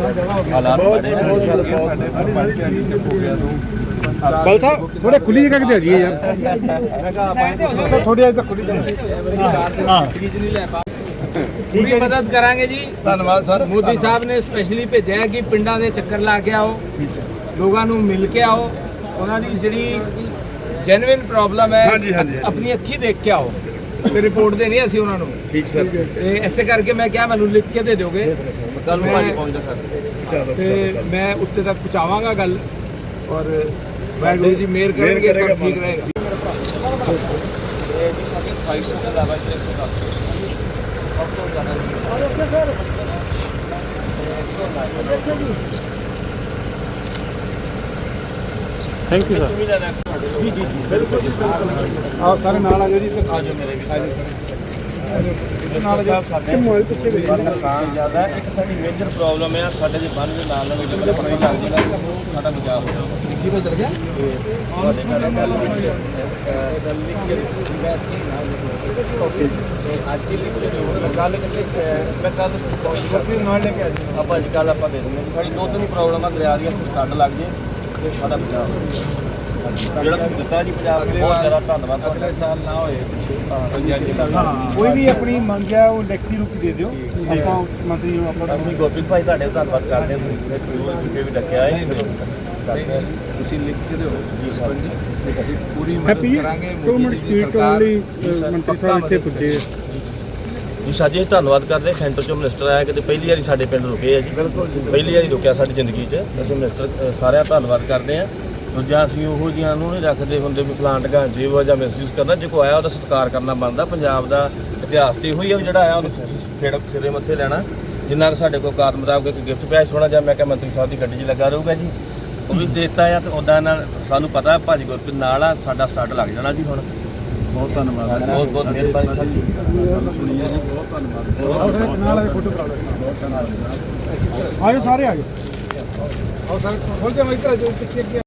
ਹਾਲਾਤ ਬੜੇ ਸਾਹਿਬ ਥੋੜੇ ਖੁੱਲੀ ਜਗ੍ਹਾ ਕਿਤੇ ਹੋ ਜਾਈਏ ਯਾਰ। ਥੋੜੀ ਇੱਧਰ ਖੁੱਲੀ ਹਾਂ ਪੂਰੀ ਮਦਦ ਕਰਾਂਗੇ ਜੀ। ਧੰਨਵਾਦ ਸਰ। ਮੋਦੀ ਸਾਹਿਬ ਨੇ ਸਪੈਸ਼ਲੀ ਭੇਜਿਆ ਕਿ ਪਿੰਡਾਂ ਦੇ ਚੱਕਰ ਲਾ ਕੇ ਆਓ। ਲੋਕਾਂ ਨੂੰ ਮਿਲ ਕੇ ਆਓ। ਉਹਨਾਂ ਦੀ ਜਿਹੜੀ ਜੈਨੂਇਨ ਪ੍ਰੋਬਲਮ ਹੈ। ਆਪਣੀ ਅੱਖੀ ਦੇਖ ਕੇ ਆਓ। ਤੇ ਰਿਪੋਰਟ ਦੇਣੀ ਅਸੀਂ ਉਹਨਾਂ ਨੂੰ। ਠੀਕ ਸਰ। ਤੇ ਐਸੇ ਕਰਕੇ ਮੈਂ ਕਿਹਾ ਮੈਨੂੰ ਲਿਖ ਕੇ ਦੇ ਦਿਓਗੇ। ਕੱਲ ਨੂੰ ਮੈਂ- ਭਾਜੀ ਪਹੁੰਚਦਾ ਸਰ। ਤੇ ਮੈਂ ਉੱਤੇ ਤੱਕ ਪਹੁੰਚਾਵਾਂਗਾ ਗੱਲ ਔਰ ਵਾਹਿਗੁਰੂ ਜੀ ਮਿਹਰ ਕਰਨਗੇ ਸਭ ਠੀਕ ਰਹੇਗਾ। ਥੈਂਕ ਯੂ ਸਰ ਜੀ ਜੀ ਬਿਲਕੁਲ ਜੀ ਆਓ ਸਾਰੇ ਨਾਲ ਆ ਜਾਓ ਜੀ ਆ ਜਾਓ। ਮੇਰੇ ਵੀ ਨਾਲ ਸਾਡੇ ਮੋਬਾਈਲ ਪਿੱਛੇ ਵੇਖ ਨੁਕਸਾਨ ਜ਼ਿਆਦਾ ਹੈ ਇੱਕ ਸਾਡੀ ਮੇਜਰ ਪ੍ਰੋਬਲਮ ਹੈ ਸਾਡੇ ਜੇ ਬੰਨ ਦੇ ਨਾਲ ਨਾਲ ਲੱਗਦਾ ਪਤਾ ਨਹੀਂ ਲੱਗ ਜਾਂਦਾ ਸਾਡਾ ਬਚਾਅ ਹੋ ਜਾਊਗਾ। ਕੀ ਬਦਲ ਗਿਆ ਤੁਹਾਡੇ ਨਾਲ ਗੱਲ ਹੋਈ ਹੈ। ਅੱਜ ਹੀ ਲਿਖ ਕੇ ਦਿਓ ਮੈਂ ਕੱਲ ਕਿਤੇ ਮੈਂ ਕੱਲ ਫਿਰ ਨਾਲ ਲੈ ਕੇ ਆ ਜਾਓ ਆਪਾਂ ਅੱਜ ਕੱਲ ਆਪਾਂ ਦੇ ਦਿੰਦੇ ਹਾਂ। ਸਾਡੀ ਦੋ ਤਿੰਨ ਪ੍ਰੋਬਲਮ ਆ ਦਰਿਆ ਦੀਆਂ ਕੱਢ ਲੱਗ ਜੇ ਤੇ ਸਾਡਾ ਬਚਾਅ ਹੋ ਜਾਊਗਾ। ਜਿਹੜਾ ਤੁਸੀਂ ਦਿੱਤਾ ਜੀ ਪੰਜਾਬ ਦੇ ਬਹੁਤ ਜ਼ਿਆਦਾ ਧੰਨਵਾਦ ਤੁਹਾਡਾ। ਅਗਲੇ ਸਾਲ ਨਾ ਹੋਏ ਹਾਂਜੀ ਹਾਂਜੀ। ਕੋਈ ਵੀ ਆਪਣੀ ਮੰਗ ਹੈ ਉਹ ਲਿਖਤੀ ਰੂਪ ਚ ਦੇ ਦਿਓ। ਆਪਾਂ ਮੰਤਰੀ ਨੂੰ ਆਪਾਂ ਅਸੀਂ ਗੋਪੀ ਭਾਈ ਤੁਹਾਡੇ ਧੰਨਵਾਦ ਕਰਦੇ ਹਾਂ। ਤੁਸੀਂ ਸਕੂਲ ਸਿੱਖੇ ਵੀ ਡੱਕਿਆ ਹੈ। ਤੁਸੀਂ ਲਿਖ ਕੇ ਦਿਓ। ਜੀ ਸਾਹਿਬ ਪੂਰੀ ਮਦਦ ਕਰਾਂਗੇ। ਮੋਦੀ ਜੀ ਸਰਕਾਰ ਮੰਤਰੀ ਸਾਹਿਬ ਇੱਥੇ ਪੁੱਜੇ। ਜੀ ਸਾਜੀ ਧੰਨਵਾਦ ਕਰਦੇ। ਸੈਂਟਰ ਚੋਂ ਮਿਨਿਸਟਰ ਆਇਆ ਕਿਤੇ ਪਹਿਲੀ ਵਾਰੀ ਸਾਡੇ ਪਿੰਡ ਰੁਕੇ ਆ ਜੀ। ਪਹਿਲੀ ਵਾਰੀ ਰੁਕਿਆ ਸਾਡੀ ਜ਼ਿੰਦਗੀ 'ਚ। ਅਸੀਂ ਮਿਨਿਸਟਰ ਸਾਰਿਆਂ ਧੰਨਵਾਦ ਕਰਦੇ ਹਾਂ। ਦੂਜਾ ਅਸੀਂ ਉਹੋ ਜਿਹੀਆਂ ਨੂੰ ਨਹੀਂ ਰੱਖਦੇ ਹੁੰਦੇ ਵੀ ਪਲਾਂਟ ਗਾਂ ਜੀਵ ਜਾਂ ਮਿਸਯੂਜ਼ ਕਰਨਾ ਜੇ ਕੋ ਆਇਆ ਉਹਦਾ ਸਤਿਕਾਰ ਕਰਨਾ ਬਣਦਾ ਪੰਜਾਬ ਦਾ ਇਤਿਹਾਸ ਤੇ ਇਹੋ ਹੀ ਆ ਵੀ ਜਿਹੜਾ ਆਇਆ ਉਹਨੂੰ ਫੇੜ ਸਿਰੇ ਮੱਥੇ ਲੈਣਾ। ਜਿੰਨਾ ਕੁ ਸਾਡੇ ਕੋਲ ਕਾਰ ਮੁਤਾਬਕ ਇੱਕ ਗਿਫਟ ਪਿਆ ਸੀ ਸੋਹਣਾ ਜਿਹਾ ਮੈਂ ਕਿਹਾ ਮੰਤਰੀ ਸਾਹਿਬ ਦੀ ਗੱਡੀ 'ਚ ਲੱਗਾ ਰਹੂਗਾ ਜੀ। ਉਹ ਵੀ ਦੇਤਾ ਆ ਤੇ ਉਦਾਂ ਨਾਲ ਸਾਨੂੰ ਪਤਾ ਹੈ ਭਾਜੀ ਗੁਰਪ੍ਰੀਤ ਨਾਲ ਆ ਸਾਡਾ ਸਟਾਰਟ ਲੱਗ ਜਾਣਾ ਜੀ ਹੁਣ। ਬਹੁਤ ਧੰਨਵਾਦ। ਬਹੁਤ ਬਹੁਤ ਮਿਹਰਬਾਨੀ ਸਰ ਜੀ। ਆਓ ਸਾਰੇ ਨਾਲ ਕੇ ਫੋਟੋ ਕਰਾ ਬਹੁਤ ਧੰਨਵਾਦ। ਆਜੋ ਸਾਰੇ ਆਜੋ ਆਓ ਸਾਰੇ ਖੋਲ ਕੇ ਮੈਂ ਇੱਧਰ ਆ ਜਾਓ ਪਿੱਛੇ